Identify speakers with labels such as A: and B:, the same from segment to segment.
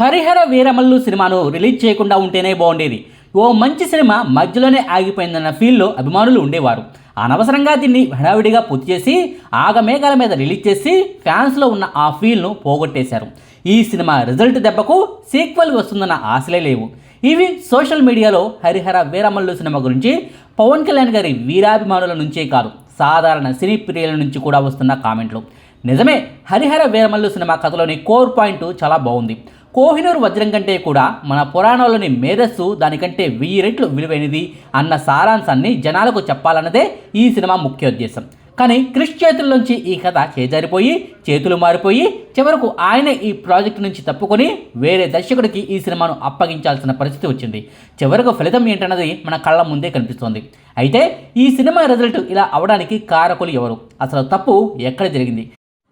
A: హరిహర వీరమల్లు సినిమాను రిలీజ్ చేయకుండా ఉంటేనే బాగుండేది. ఓ మంచి సినిమా మధ్యలోనే ఆగిపోయిందన్న ఫీల్లో అభిమానులు ఉండేవారు. అనవసరంగా దీన్ని హడావిడిగా పూర్తి చేసి ఆగమేఘాల మీద రిలీజ్ చేసి ఫ్యాన్స్లో ఉన్న ఆ ఫీల్ను పోగొట్టేశారు. ఈ సినిమా రిజల్ట్ దెబ్బకు సీక్వెల్ వస్తుందన్న ఆశలే లేవు. ఇవి సోషల్ మీడియాలో హరిహర వీరమల్లు సినిమా గురించి పవన్ కళ్యాణ్ గారి వీరాభిమానుల నుంచే కాదు సాధారణ సినీ ప్రియుల నుంచి కూడా వస్తున్న కామెంట్లు. నిజమే హరిహర వీరమల్లు సినిమా కథలోని కోర్ పాయింట్ చాలా బాగుంది. కోహినూరు వజ్రం కంటే కూడా మన పురాణంలోని మేధస్సు దానికంటే వెయ్యి రెట్లు విలువైనది అన్న సారాంశాన్ని జనాలకు చెప్పాలన్నదే ఈ సినిమా ముఖ్యోద్దేశం కానీ క్రిష్ చేతుల్లోంచి ఈ కథ చేజారిపోయి చేతులు మారిపోయి చివరకు ఆయనే ఈ ప్రాజెక్ట్ నుంచి తప్పుకొని వేరే దర్శకుడికి ఈ సినిమాను అప్పగించాల్సిన పరిస్థితి వచ్చింది. చివరకు ఫలితం ఏంటన్నది మన కళ్ళ ముందే కనిపిస్తోంది. అయితే ఈ సినిమా రిజల్ట్ ఇలా అవడానికి కారకులు ఎవరు? అసలు తప్పు ఎక్కడ జరిగింది?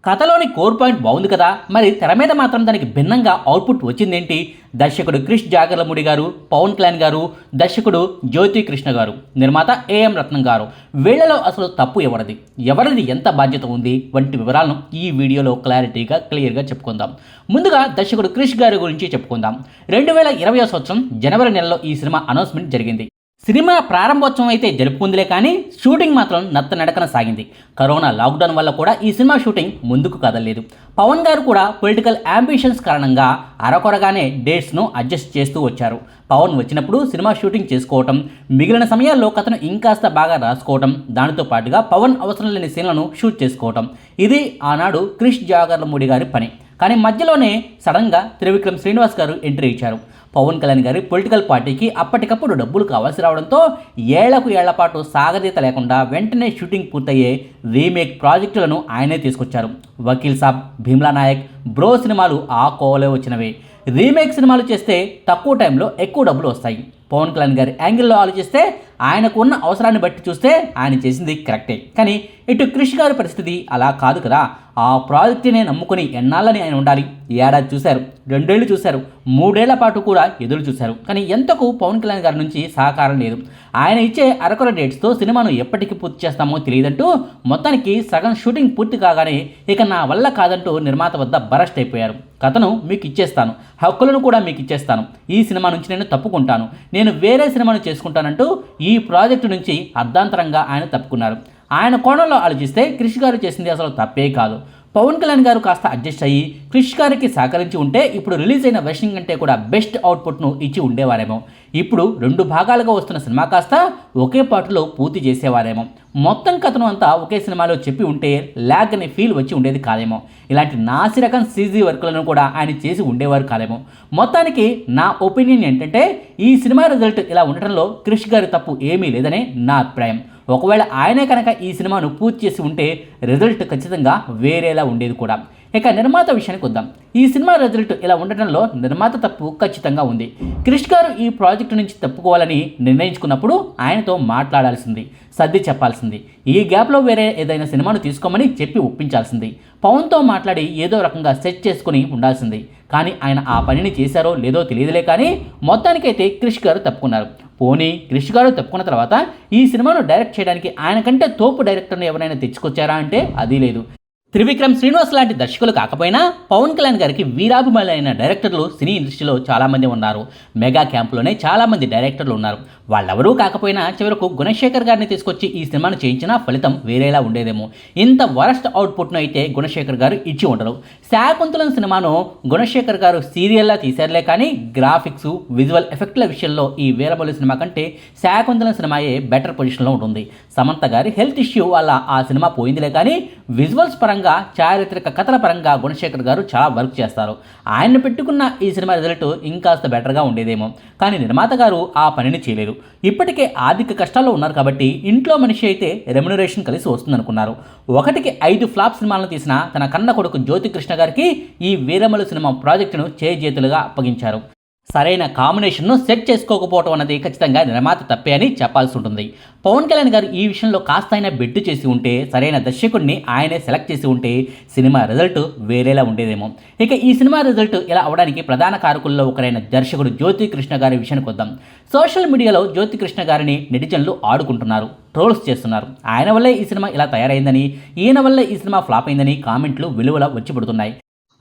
A: కథలోని కోర్ పాయింట్ బాగుంది కదా? మరి తెర మీద మాత్రం దానికి భిన్నంగా అవుట్పుట్ వచ్చిందేంటి? దర్శకుడు క్రిష్ జాగర్లముడి గారు పవన్ కళ్యాణ్ గారు దర్శకుడు జ్యోతి కృష్ణ గారు నిర్మాత ఏఎం రత్నం గారు. వీళ్ళలో అసలు తప్పు ఎవరిది? ఎవరిది ఎంత బాధ్యత ఉంది? వంటి వివరాలను ఈ వీడియోలో క్లారిటీగా క్లియర్గా చెప్పుకుందాం. ముందుగా దర్శకుడు క్రిష్ గారి గురించి చెప్పుకుందాం. రెండు వేల ఇరవై సంవత్సరం జనవరి నెలలో ఈ సినిమా అనౌన్స్మెంట్ జరిగింది. సినిమా ప్రారంభోత్సవం అయితే జరుపుకుందిలే కానీ షూటింగ్ మాత్రం నత్తనడకన సాగింది. కరోనా లాక్డౌన్ వల్ల కూడా ఈ సినిమా షూటింగ్ ముందుకు కదలలేదు. పవన్ గారు కూడా పొలిటికల్ అంబిషన్స్ కారణంగా అరకొరగానే డేట్స్ను అడ్జస్ట్ చేస్తూ వచ్చారు. పవన్ వచ్చినప్పుడు సినిమా షూటింగ్ చేసుకోవటం మిగిలిన సమయాల్లో కథను ఇంకాస్త బాగా రాసుకోవటం దానితో పాటుగా పవన్ అవసరం లేని సీన్లను షూట్ చేసుకోవటం. ఇది ఆనాడు క్రిష్ జాగర్లమూడి గారి పని. కానీ మధ్యలోనే సడన్గా త్రివిక్రమ్ శ్రీనివాస్ గారు ఎంట్రీ ఇచ్చారు. పవన్ కళ్యాణ్ గారి పొలిటికల్ పార్టీకి అప్పటికప్పుడు డబ్బులు కావాల్సి రావడంతో ఏళ్ళకు ఏళ్ళ పాటు సాగదీత లేకుండా వెంటనే షూటింగ్ పూర్తయ్యే రీమేక్ ప్రాజెక్టులను ఆయనే తీసుకొచ్చారు. వకీల్ సాబ్ భీమ్లా నాయక్ బ్రో సినిమాలు ఆ కోవలే వచ్చినవి. రీమేక్ సినిమాలు చేస్తే తక్కువ టైంలో ఎక్కువ డబ్బులు వస్తాయి. పవన్ కళ్యాణ్ గారి యాంగిల్లో ఆలోచిస్తే ఆయనకు ఉన్న అవసరాన్ని బట్టి చూస్తే ఆయన చేసింది కరెక్టే. కానీ ఇటు క్రిష్ గారి పరిస్థితి అలా కాదు కదా. ఆ ప్రాజెక్టునే నమ్ముకుని ఎన్నాళ్ళని ఆయన ఉండాలి. ఏడాది చూశారు రెండేళ్ళు చూశారు మూడేళ్ళ పాటు కూడా ఎదురు చూశారు. కానీ ఎంతకు పవన్ కళ్యాణ్ గారి నుంచి సహకారం లేదు. ఆయన ఇచ్చే అరకొర డేట్స్తో సినిమాను ఎప్పటికి పూర్తి చేస్తామో తెలియదంటూ మొత్తానికి సగం షూటింగ్ పూర్తి కాగానే ఇక నా వల్ల కాదంటూ నిర్మాత వద్ద బరస్ట్ అయిపోయారు. కథను మీకు ఇచ్చేస్తాను హక్కులను కూడా మీకు ఇచ్చేస్తాను. ఈ సినిమా నుంచి నేను తప్పుకుంటాను. నేను వేరే సినిమాను చేసుకుంటానంటూ ఈ ప్రాజెక్టు నుంచి అర్ధాంతరంగా ఆయన తప్పుకున్నారు. ఆయన కోణంలో ఆలోచిస్తే క్రిష్ గారు చేసింది అసలు తప్పే కాదు. పవన్ కళ్యాణ్ గారు కాస్త అడ్జస్ట్ అయ్యి క్రిష్ గారికి సహకరించి ఉంటే ఇప్పుడు రిలీజ్ అయిన వెర్షన్ కంటే కూడా బెస్ట్ అవుట్పుట్ను ఇచ్చి ఉండేవారేమో. ఇప్పుడు రెండు భాగాలుగా వస్తున్న సినిమా కాస్త ఒకే పాటలో పూర్తి చేసేవారేమో. మొత్తం కథను అంతా ఒకే సినిమాలో చెప్పి ఉంటే ల్యాగ్ అనే ఫీల్ వచ్చి ఉండేది కాదేమో. ఇలాంటి నాసి రకం సీజీ వర్కులను కూడా ఆయన చేసి ఉండేవారు కాదేమో. మొత్తానికి నా ఒపీనియన్ ఏంటంటే ఈ సినిమా రిజల్ట్ ఇలా ఉండటంలో క్రిష్ గారి తప్పు ఏమీ లేదనే నా అభిప్రాయం. ఒకవేళ ఆయనే కనుక ఈ సినిమాను పూర్తి చేసి ఉంటే రిజల్ట్ ఖచ్చితంగా వేరేలా ఉండేది కూడా. ఇక నిర్మాత విషయానికి వద్దాం. ఈ సినిమా రిజల్ట్ ఇలా ఉండటంలో నిర్మాత తప్పు ఖచ్చితంగా ఉంది. క్రిష్ గారు ఈ ప్రాజెక్టు నుంచి తప్పుకోవాలని నిర్ణయించుకున్నప్పుడు ఆయనతో మాట్లాడాల్సింది సర్ది చెప్పాల్సింది. ఈ గ్యాప్లో వేరే ఏదైనా సినిమాను తీసుకోమని చెప్పి ఒప్పించాల్సింది. పవన్తో మాట్లాడి ఏదో రకంగా సెట్ చేసుకుని ఉండాల్సింది. కానీ ఆయన ఆ పనిని చేశారో లేదో తెలియదులే కానీ మొత్తానికైతే క్రిష్ గారు తప్పుకున్నారు. పోనీ క్రిష్ గారు తప్పుకున్న తర్వాత ఈ సినిమాను డైరెక్ట్ చేయడానికి ఆయన కంటే తోపు డైరెక్టర్ని ఎవరైనా తెచ్చుకొచ్చారా అంటే అది లేదు. త్రివిక్రమ్ శ్రీనివాస్ లాంటి దర్శకులు కాకపోయినా పవన్ కళ్యాణ్ గారికి వీరాభిమానులైన డైరెక్టర్లు సినీ ఇండస్ట్రీలో చాలామంది ఉన్నారు. మెగా క్యాంప్లోనే చాలామంది డైరెక్టర్లు ఉన్నారు. వాళ్ళెవరూ కాకపోయినా చివరకు గుణశేఖర్ గారిని తీసుకొచ్చి ఈ సినిమాను చేయించిన ఫలితం వేరేలా ఉండేదేమో. ఇంత వరస్ట్ అవుట్పుట్ను అయితే గుణశేఖర్ గారు ఇచ్చి ఉండరు. శాకుంతలం సినిమాను గుణశేఖర్ గారు సీరియల్లా తీశారులే కానీ గ్రాఫిక్స్ విజువల్ ఎఫెక్ట్ల విషయంలో ఈ వీరబలి సినిమా కంటే శాకుంతలం సినిమాయే బెటర్ పొజిషన్లో ఉంటుంది. సమంత గారి హెల్త్ ఇష్యూ వల్ల ఆ సినిమా పోయిందిలే కానీ విజువల్స్ పరంగా చారిత్రక కథల పరంగా గుణశేఖర్ గారు చాలా వర్క్ చేస్తారు. ఆయన పెట్టుకున్న ఈ సినిమా రిజల్ట్ ఇంకాస్త బెటర్గా ఉండేదేమో. కానీ నిర్మాత గారు ఆ పనిని చేయలేరు ఇప్పటికే ఆర్థిక కష్టాల్లో ఉన్నారు కాబట్టి ఇంట్లో మనిషి అయితే రెమ్యునరేషన్ కలిసి వస్తుందనుకున్నారు. ఒకటికి ఐదు ఫ్లాప్ సినిమాలను తీసిన తన కన్న కొడుకు జ్యోతికృష్ణ గారికి ఈ వీరమలు సినిమా ప్రాజెక్టును చేజేతులుగా అప్పగించారు. సరైన కాంబినేషన్ను సెట్ చేసుకోకపోవడం అనేది ఖచ్చితంగా నిర్మాత తప్పే అని చెప్పాల్సి ఉంటుంది. పవన్ కళ్యాణ్ గారు ఈ విషయంలో కాస్త అయినా బెట్టు చేసి ఉంటే సరైన దర్శకుడిని ఆయనే సెలెక్ట్ చేసి ఉంటే సినిమా రిజల్ట్ వేరేలా ఉండేదేమో. ఇక ఈ సినిమా రిజల్ట్ ఇలా అవడానికి ప్రధాన కారకుల్లో ఒకరైన దర్శకుడు జ్యోతి కృష్ణ గారి విషయానికి వద్దాం. సోషల్ మీడియాలో జ్యోతి కృష్ణ గారిని నెటిజన్లు ఆడుకుంటున్నారు ట్రోల్స్ చేస్తున్నారు. ఆయన వల్లే ఈ సినిమా ఇలా తయారైందని ఈయన వల్లే ఈ సినిమా ఫ్లాప్ అయిందని కామెంట్లు విలువల వచ్చి పడుతున్నాయి.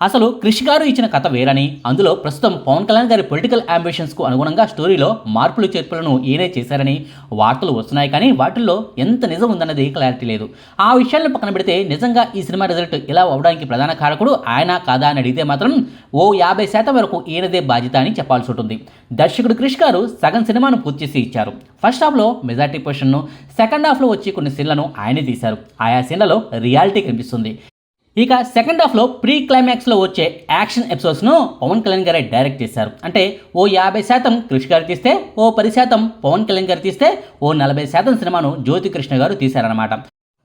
A: అసలు కృషి గారు ఇచ్చిన కథ వేరని అందులో ప్రస్తుతం పవన్ కళ్యాణ్ గారి పొలిటికల్ అంబిషన్స్కు అనుగుణంగా స్టోరీలో మార్పులు చేర్పులను ఈయనే చేశారని వార్తలు వస్తున్నాయి కానీ వాటిల్లో ఎంత నిజం ఉందన్నది క్లారిటీ లేదు. ఆ విషయాలను పక్కన పెడితే నిజంగా ఈ సినిమా రిజల్ట్ ఇలా అవడానికి ప్రధాన కారకుడు ఆయన కాదా అని అడిగితే మాత్రం ఓ యాభై శాతం వరకు ఈయనదే బాధ్యత అని చెప్పాల్సి ఉంటుంది. దర్శకుడు క్రిష్ గారు సగం సినిమాను పూర్తి చేసి ఇచ్చారు. ఫస్ట్ హాఫ్లో మెజార్టీ పొజిషన్ను సెకండ్ హాఫ్లో వచ్చి కొన్ని సీన్లను ఆయనే తీశారు. ఆయా సీన్లలో రియాలిటీ కనిపిస్తుంది. ఇక సెకండ్ హాఫ్లో ప్రీ క్లైమాక్స్లో వచ్చే యాక్షన్ ఎపిసోడ్స్ను పవన్ కళ్యాణ్ గారే డైరెక్ట్ చేశారు. అంటే ఓ యాభై శాతం కృషి గారు తీస్తే ఓ పది శాతం పవన్ కళ్యాణ్ గారు తీస్తే ఓ నలభై శాతం సినిమాను జ్యోతి కృష్ణ గారు తీశారన్నమాట.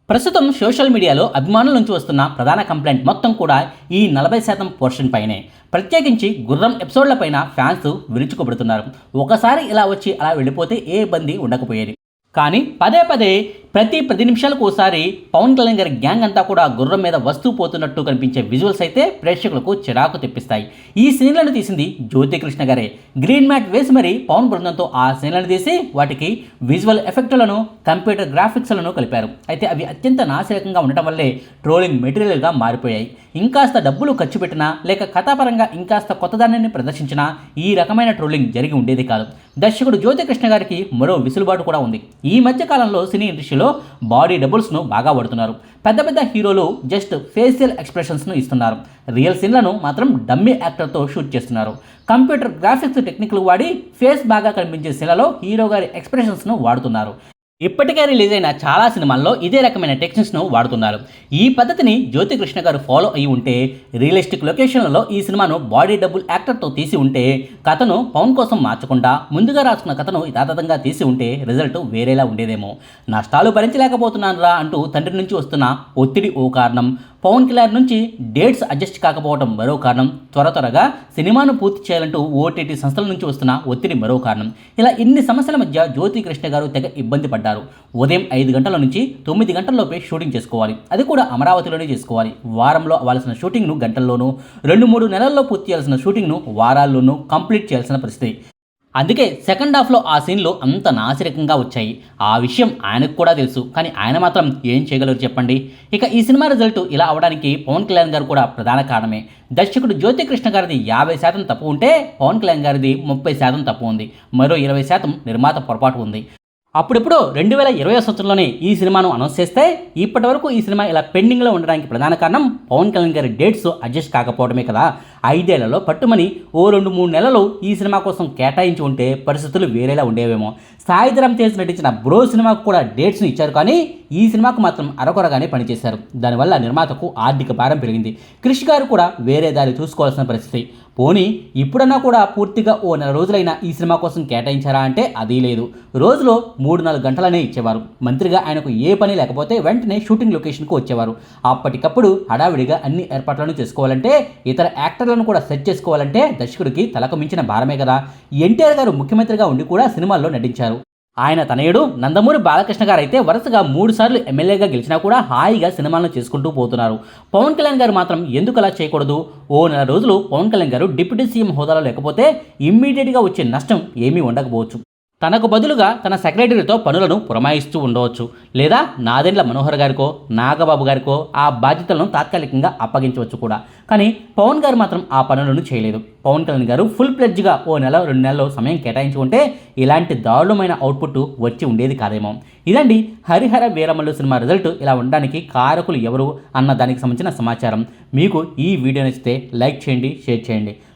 A: ప్రస్తుతం సోషల్ మీడియాలో అభిమానుల నుంచి వస్తున్న ప్రధాన కంప్లైంట్ మొత్తం కూడా ఈ నలభై శాతం పోర్షన్ పైనే. ప్రత్యేకించి గుర్రం ఎపిసోడ్ల పైన ఫ్యాన్స్ విరుచుకుపడుతున్నారు. ఒకసారి ఇలా వచ్చి అలా వెళ్ళిపోతే ఏ ఇబ్బంది ఉండకపోయేది. కానీ పదే పదే ప్రతి పది నిమిషాలకు ఒకసారి పవన్ కళ్యాణ్ గారి గ్యాంగ్ అంతా కూడా గుర్రం మీద వస్తూ పోతున్నట్టు కనిపించే విజువల్స్ అయితే ప్రేక్షకులకు చిరాకు తెప్పిస్తాయి. ఈ సీన్లను తీసింది జ్యోతికృష్ణ గారే. గ్రీన్ మ్యాట్ వేసి మరి పవన్ బృందంతో ఆ సీన్లను తీసి వాటికి విజువల్ ఎఫెక్టులను కంప్యూటర్ గ్రాఫిక్స్లను కలిపారు. అయితే అవి అత్యంత నాశరకంగా ఉండటం వల్లే ట్రోలింగ్ మెటీరియల్గా మారిపోయాయి. ఇంకాస్త డబ్బులు ఖర్చు పెట్టినా లేక కథాపరంగా ఇంకాస్త కొత్తదాన్ని ప్రదర్శించినా ఈ రకమైన ట్రోలింగ్ జరిగి ఉండేది కాదు. దర్శకుడు జ్యోతికృష్ణ గారికి మరో విసులుబాటు కూడా ఉంది. ఈ మధ్య కాలంలో సినీ ఇండస్ట్రీలో బాడీ డబుల్స్ను బాగా వాడుతున్నారు. పెద్ద పెద్ద హీరోలు జస్ట్ ఫేషియల్ ఎక్స్ప్రెషన్స్ను ఇస్తున్నారు. రియల్ సీన్లను మాత్రం డమ్మీ యాక్టర్తో షూట్ చేస్తున్నారు. కంప్యూటర్ గ్రాఫిక్స్ టెక్నిక్లు వాడి ఫేస్ బాగా కనిపించే సీన్లలో హీరో గారి ఎక్స్ప్రెషన్స్ను వాడుతున్నారు. ఇప్పటికే రిలీజ్ అయిన చాలా సినిమాల్లో ఇదే రకమైన టెక్నిక్స్ను వాడుతున్నారు. ఈ పద్ధతిని జ్యోతి కృష్ణ గారు ఫాలో అయి ఉంటే రియలిస్టిక్ లొకేషన్లలో ఈ సినిమాను బాడీ డబుల్ యాక్టర్తో తీసి ఉంటే కథను పవన్ కోసం మార్చకుండా ముందుగా రాసుకున్న కథను యథాతథంగా తీసి ఉంటే రిజల్ట్ వేరేలా ఉండేదేమో. నష్టాలు భరించలేకపోతున్నాను రా అంటూ తండ్రి నుంచి వస్తున్న ఒత్తిడి ఓ కారణం. పవన్ కళ్యాణ్ నుంచి డేట్స్ అడ్జస్ట్ కాకపోవడం మరో కారణం. త్వర త్వరగా సినిమాను పూర్తి చేయాలంటూ ఓటీటీ సంస్థల నుంచి వస్తున్న ఒత్తిడి మరో కారణం. ఇలా ఇన్ని సమస్యల మధ్య జ్యోతి కృష్ణ గారు తెగ ఇబ్బంది పడ్డారు. ఉదయం ఐదు గంటల నుంచి తొమ్మిది గంటల్లోపే షూటింగ్ చేసుకోవాలి. అది కూడా అమరావతిలోనే చేసుకోవాలి. వారంలో అవ్వాల్సిన షూటింగ్ను గంటల్లోనూ రెండు మూడు నెలల్లో పూర్తి చేయాల్సిన షూటింగ్ను వారాల్లోనూ కంప్లీట్ చేయాల్సిన పరిస్థితి. అందుకే సెకండ్ హాఫ్లో ఆ సీన్లు అంత నాసిరకంగా వచ్చాయి. ఆ విషయం ఆయనకు కూడా తెలుసు. కానీ ఆయన మాత్రం ఏం చేయగలరు చెప్పండి? ఇక ఈ సినిమా రిజల్ట్ ఇలా అవడానికి పవన్ కళ్యాణ్ గారు కూడా ప్రధాన కారణమే. దర్శకుడు జ్యోతికృష్ణ గారిది యాభై శాతం తప్పు ఉంటే పవన్ కళ్యాణ్ గారిది ముప్పై శాతం తప్పు ఉంది. మరో ఇరవై శాతం నిర్మాత పొరపాటు ఉంది. అప్పుడెప్పుడు రెండు వేల ఇరవై సంవత్సరంలోనే ఈ సినిమాను అనౌన్స్ చేస్తే ఇప్పటి వరకు ఈ సినిమా ఇలా పెండింగ్లో ఉండడానికి ప్రధాన కారణం పవన్ కళ్యాణ్ గారి డేట్స్ అడ్జస్ట్ కాకపోవడమే కదా. ఐదేళ్ళలో పట్టుమని ఓ రెండు మూడు నెలలు ఈ సినిమా కోసం కేటాయించి ఉంటే పరిస్థితులు వేరేలా ఉండేవేమో. సాయిధరం చేసి నటించిన బ్రో సినిమాకు కూడా డేట్స్ని ఇచ్చారు కానీ ఈ సినిమాకు మాత్రం అరకొరగానే పనిచేశారు. దానివల్ల నిర్మాతకు ఆర్థిక భారం పెరిగింది. క్రిష్ గారు కూడా వేరే దారి చూసుకోవాల్సిన పరిస్థితి. పోనీ ఇప్పుడన్నా కూడా పూర్తిగా ఓ నెల రోజులైనా ఈ సినిమా కోసం కేటాయించారా అంటే అది లేదు. రోజులో మూడు నాలుగు గంటలనే ఇచ్చేవారు. మంత్రిగా ఆయనకు ఏ పని లేకపోతే వెంటనే షూటింగ్ లొకేషన్కు వచ్చేవారు. అప్పటికప్పుడు హడావిడిగా అన్ని ఏర్పాట్లను చేసుకోవాలంటే ఇతర యాక్టర్లను కూడా సెట్ చేసుకోవాలంటే దర్శకుడికి తలకు మించిన భారమే కదా. ఎన్టీఆర్ గారు ముఖ్యమంత్రిగా ఉండి కూడా సినిమాల్లో నటించారు. ఆయన తనయుడు నందమూరి బాలకృష్ణ గారు అయితే వరుసగా మూడు సార్లు ఎమ్మెల్యేగా గెలిచినా కూడా హాయిగా సినిమాలను చేసుకుంటూ పోతున్నారు. పవన్ కళ్యాణ్ గారు మాత్రం ఎందుకు అలా చేయకూడదు? ఓ నెల రోజులు పవన్ కళ్యాణ్ గారు డిప్యూటీ సీఎం హోదాలో లేకపోతే ఇమ్మీడియట్గా వచ్చే నష్టం ఏమీ ఉండకపోవచ్చు. తనకు బదులుగా తన సెక్రటరీతో పనులను పురమాయిస్తూ ఉండవచ్చు. లేదా నాదెండ్ల మనోహర్ గారికో నాగబాబు గారికో ఆ బాధ్యతలను తాత్కాలికంగా అప్పగించవచ్చు కూడా. కానీ పవన్ గారు మాత్రం ఆ పనులను చేయలేదు. పవన్ కళ్యాణ్ గారు ఫుల్ ప్లెడ్జ్గా ఓ నెల రెండు నెలలు సమయం కేటాయించుకుంటే ఇలాంటి దారుణమైన అవుట్పుట్ వచ్చి ఉండేది కాదేమో. ఇదండి హరిహర వీరమల్లు సినిమా రిజల్ట్. ఇలా ఉండడానికి కారకులు ఎవరు అన్న దానికి సంబంధించిన సమాచారం. మీకు ఈ వీడియో నచ్చితే లైక్ చేయండి షేర్ చేయండి.